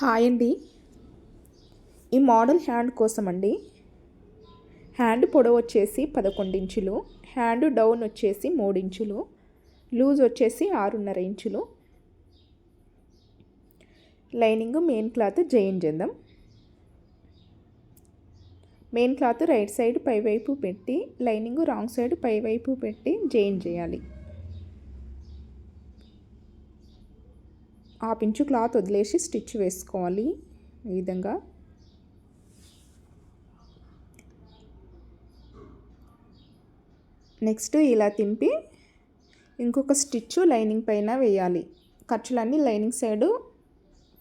Hi అండి. ఈ model hand కోసం అండి హ్యాండ్ పొడవు వచ్చేసి పదకొండు ఇంచులు హ్యాండ్ డౌన్ వచ్చేసి మూడు ఇంచులు లూజ్ వచ్చేసి ఆరున్నర ఇంచులు. లైనింగ్ మెయిన్ క్లాత్ జైన్ చేద్దాం. మెయిన్ క్లాత్ రైట్ సైడ్ పైవైపు పెట్టి లైనింగ్ రాంగ్ సైడ్ పైవైపు పెట్టి జైన్ చేయాలి. ఆ పించు క్లాత్ వదిలేసి స్టిచ్ వేసుకోవాలి ఈ విధంగా. నెక్స్ట్ ఇలా తింపి ఇంకొక స్టిచ్ లైనింగ్ పైన వేయాలి. ఖర్చులన్నీ లైనింగ్ సైడు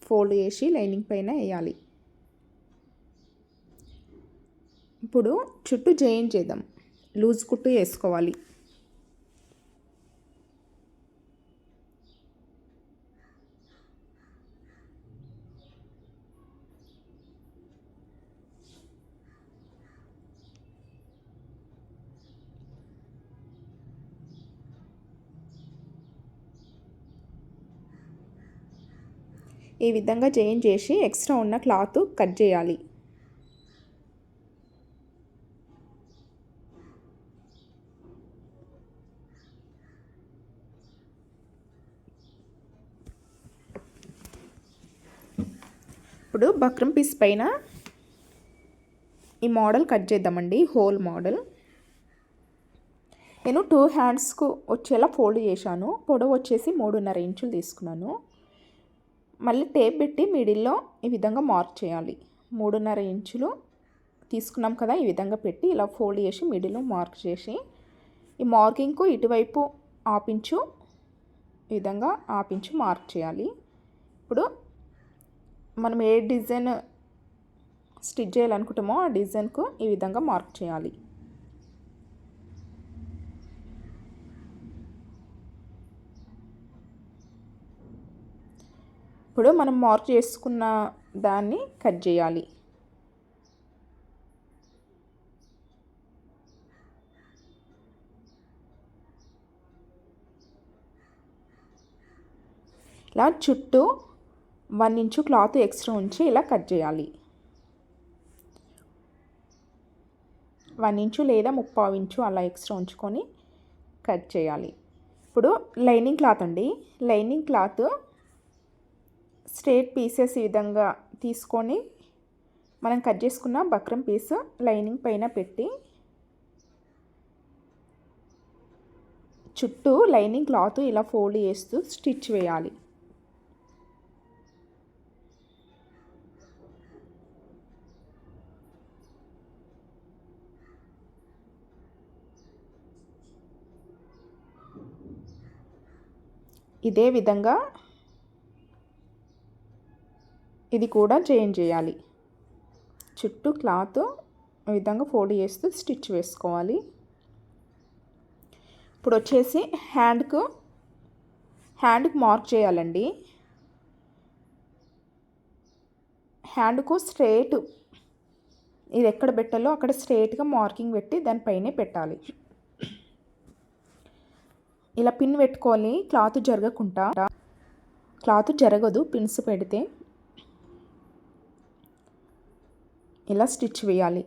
ఫోల్డ్ చేసి లైనింగ్ పైన వేయాలి. ఇప్పుడు చుట్టూ జాయిన్ చేద్దాం. లూజ్ కుట్టు వేసుకోవాలి. ఈ విధంగా జాయిన్ చేసి ఎక్స్ట్రా ఉన్న క్లాత్ కట్ చేయాలి. ఇప్పుడు బక్రం పీస్ పైన ఈ మోడల్ కట్ చేద్దామండి హోల్ మోడల్. నేను టూ హ్యాండ్స్కు వచ్చేలా ఫోల్డ్ చేశాను. పొడవు వచ్చేసి మూడున్నర ఇంచులు తీసుకున్నాను. మళ్ళీ టేప్ పెట్టి మిడిల్లో ఈ విధంగా మార్క్ చేయాలి. మూడున్నర ఇంచులు తీసుకున్నాం కదా ఈ విధంగా పెట్టి ఇలా ఫోల్డ్ చేసి మిడిల్లో మార్క్ చేసి ఈ మార్కింగ్కు ఇటువైపు ఆపించు ఈ విధంగా ఆపించు మార్క్ చేయాలి. ఇప్పుడు మనం ఏ డిజైన్ స్టిచ్ చేయాలనుకుంటామో ఆ డిజైన్కు ఈ విధంగా మార్క్ చేయాలి. ఇప్పుడు మనం మార్క్ చేసుకున్న దాన్ని కట్ చేయాలి. ఇలా చుట్టూ వన్ ఇంచు క్లాత్ ఎక్స్ట్రా ఉంచి ఇలా కట్ చేయాలి. వన్ ఇంచు లేదా ముప్పావు ఇంచు అలా ఎక్స్ట్రా ఉంచుకొని కట్ చేయాలి. ఇప్పుడు లైనింగ్ క్లాత్ అండి. లైనింగ్ క్లాత్ స్ట్రేట్ పీసెస్ ఈ విధంగా తీసుకొని మనం కట్ చేసుకున్న బక్రం పీస్ లైనింగ్ పైన పెట్టి చుట్టూ లైనింగ్ క్లాత్ ఇలా ఫోల్డ్ చేస్తూ స్టిచ్ వేయాలి. ఇదే విధంగా ఇది కూడా చేంజ్ చేయాలి. చుట్టూ క్లాత్ ఈ విధంగా ఫోల్డ్ చేస్తూ స్టిచ్ వేసుకోవాలి. ఇప్పుడు వచ్చేసి హ్యాండ్కు హ్యాండ్కు మార్క్ చేయాలండి. హ్యాండ్కు స్ట్రేట్ ఇది ఎక్కడ పెట్టాలో అక్కడ స్ట్రేట్గా మార్కింగ్ పెట్టి దానిపైనే పెట్టాలి. ఇలా పిన్ పెట్టుకోవాలి క్లాత్ జరగకుండా క్లాత్ జరగదు పిన్స్ పెడితే. ఇలా స్టిచ్ వేయాలి.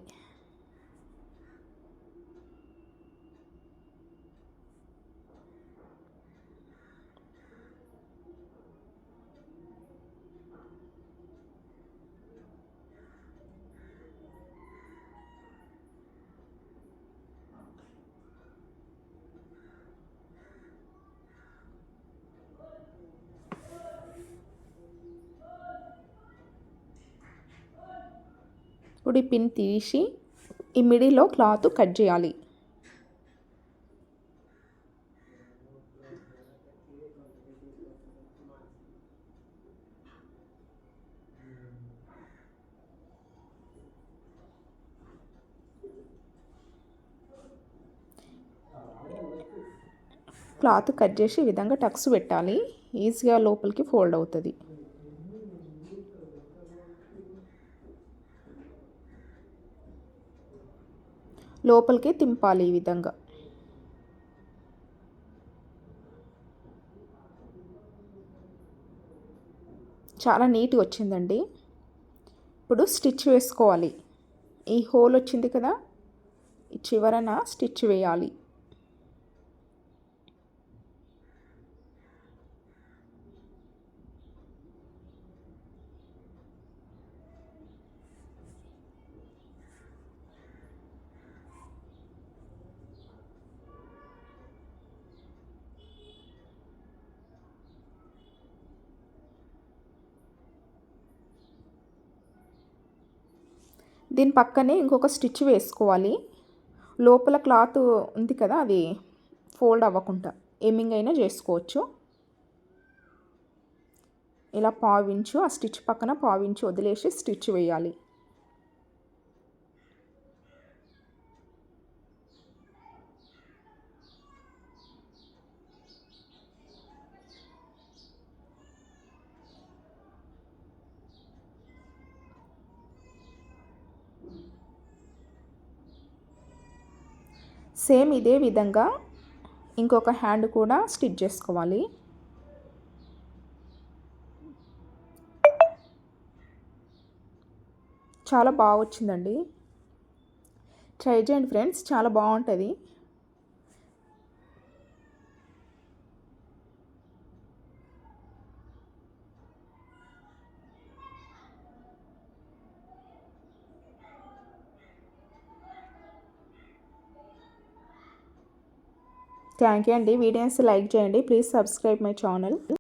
ఇప్పుడు ఈ పిన్ తీసి ఈ మిడిలో క్లాత్ కట్ చేయాలి. క్లాత్ కట్ చేసి ఈ విధంగా టక్స్ పెట్టాలి. ఈజీగా లోపలికి ఫోల్డ్ అవుతుంది. లోపలికి తింపాలి ఈ విధంగా. చాలా నీట్గా వచ్చిందండి. ఇప్పుడు స్టిచ్ వేసుకోవాలి. ఈ హోల్ వచ్చింది కదా ఈ చివరన స్టిచ్ వేయాలి. దీని పక్కనే ఇంకొక స్టిచ్ వేసుకోవాలి. లోపల క్లాత్ ఉంది కదా అది ఫోల్డ్ అవ్వకుండా. ఏమింగ్ అయినా చేసుకోవచ్చు. ఇలా పావించు ఆ స్టిచ్ పక్కన పావించు వదిలేసి స్టిచ్ వేయాలి. సేమ్ ఇదే విధంగా ఇంకొక హ్యాండ్ కూడా స్టిచ్ చేసుకోవాలి. చాలా బాగా వచ్చిందండి. ట్రై చేయండి ఫ్రెండ్స్ చాలా బాగుంటుంది. థ్యాంక్ యూ అండి. వీడియోస్ లైక్ చేయండి. Please subscribe my channel.